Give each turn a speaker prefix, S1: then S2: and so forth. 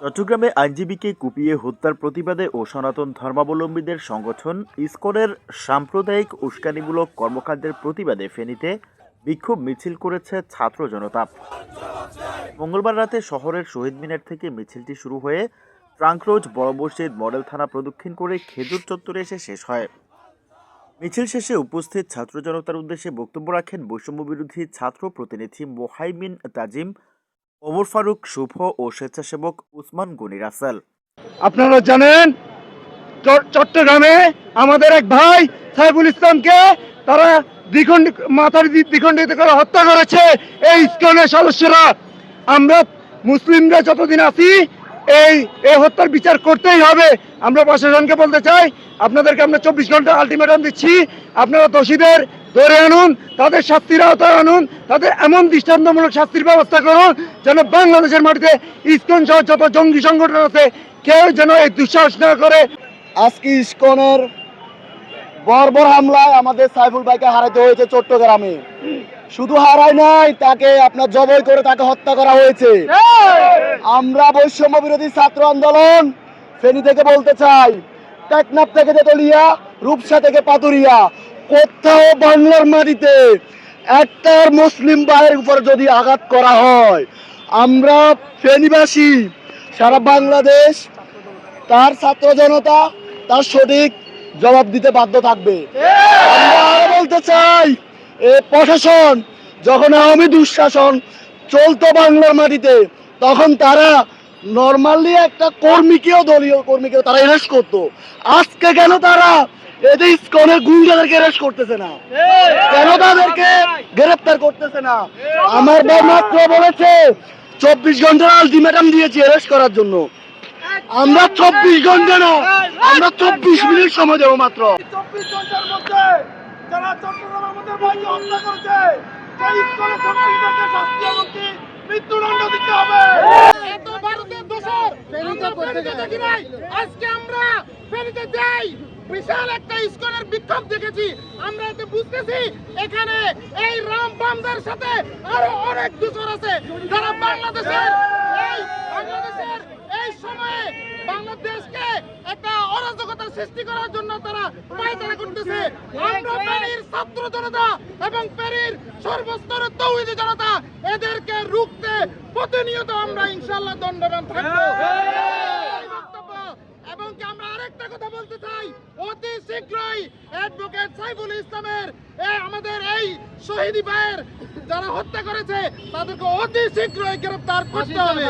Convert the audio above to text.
S1: চট্টগ্রামে আইনজীবীকে কুপিয়ে হত্যার প্রতিবাদে ও সনাতন ধর্মাবলম্বীদের সংগঠন ইসকনের সাম্প্রদায়িক উস্কানিমূলক কর্মকাণ্ডের প্রতিবাদে ফেনীতে বিক্ষোভ মিছিল করেছে ছাত্র জনতা। মঙ্গলবার রাতে শহরের শহীদ মিনার থেকে মিছিলটি শুরু হয়ে ট্রাঙ্ক রোড বড় মসজিদ মডেল থানা প্রদক্ষিণ করে খেজুর চত্বরে এসে শেষ হয়। মিছিল শেষে উপস্থিত ছাত্র জনতার উদ্দেশ্যে বক্তব্য রাখেন বৈষম্য বিরোধী ছাত্র প্রতিনিধি মোহাইমিন তাজিম ওমর ফারুক, শুভ ও স্বেচ্ছাসেবক উসমান গনি রাসেল।
S2: আপনারা জানেন চট্টগ্রামে আমাদের এক ভাই সাইফুল ইসলামকে তারা দ্বিখণ্ড মাথার দ্বিখণ্ডিত করে হত্যা করেছে এই ইস্কনের সদস্যরা। আমরা মুসলিমরা যতদিন আছি, এই এই হত্যার বিচার করতেই হবে। আমরা প্রশাসনকে বলতে চাই, আপনাদেরকে আমরা চব্বিশ ঘণ্টা আলটিমেটাম দিচ্ছি। আপনারা দোষীদের ধরে আনুন, তাদের শাস্তির আওতায় আনুন, তাদের এমন দৃষ্টান্তমূলক শাস্তির ব্যবস্থা করুন যেন বাংলাদেশের মাটিতে ইস্কন সহ যত জঙ্গি সংগঠন আছে, কেউ যেন এই দুঃসাহস না করে।
S3: আজকে ইস্কনের বর্বর হামলায় আমাদের সাইফুল ভাইকে হারাতে হয়েছে চট্টগ্রামে। শুধু হারায় নাই, তাকে আপনার জবই করে তাকে হত্যা করা হয়েছে। আমরা বৈষম্য বিরোধী ছাত্র আন্দোলন ফেনী থেকে বলতে চাই, টেকনাফ থেকে তেতুলিয়া, রূপসা থেকে পাতুরিয়া, কোথাও বাংলার মাটিতে একটার মুসলিম ভাইয়ের উপর যদি আঘাত করা হয়, আমরা ফেনীবাসী, সারা বাংলাদেশ, তার ছাত্র জনতা তার সঠিক জবাব দিতে বাধ্য থাকবে। বলতে চাই, এ প্রশাসন যখন আওয়ামী দুঃশাসন চলতো বাংলার মাটিতে, তখন তারা নর্মালি একটা কর্মীকেও, দলীয় কর্মীকেও তারা অ্যারেস্ট করতো। আজকে কেন তারা এদের ইস্কনের গুন্ডাদেরকে অ্যারেস্ট করতেছে না? কেন তাদেরকে গ্রেফতার করতেছে না। আমার ভাই মাত্র বলেছে চব্বিশ ঘণ্টার আলটিমেটাম দিয়েছি অ্যারেস্ট করার জন্য। আমরা চব্বিশ ঘণ্টা না আমরা চব্বিশ মিনিট সময় দেবো মাত্র।
S2: চব্বিশ ঘণ্টার মধ্যে যারা চট্টগ্রাম আমাদের ভাইকে হত্যা করেছে সেই স্তরে সম্পৃক্তকে শাস্তি এমনকি মৃত্যুদণ্ড দিতে হবে।
S4: এত ভারতের দোষর আমরা ফেনীতে দেখি নাই আজকে আমরা যাই। বিশাল একটা ইস্কনের বিক্ষোভ দেখেছি। আমরা এতে বুঝতেছি, এখানে এই রাম বামদের সাথে আরও অনেক দোষর আছে। যারা বাংলাদেশের, এই সময়ে বাংলাদেশকে একটা সৃষ্টি করার জন্য তারা করতেছে এবং পেরির জনতা এদেরকে রুখতে প্রতিনিয়ত আমরা ইনশাল্লাহ দণ্ডবান থাকব এই বক্তব্য এবং কি আমরা আরেকটা কথা বলতে চাই। অতি শীঘ্রই অ্যাডভোকেট সাইফুল ইসলামের আমাদের এই শহীদ ভাইয়ের যারা হত্যা করেছে তাদেরকে অতি শীঘ্রই গ্রেফতার করতে হবে।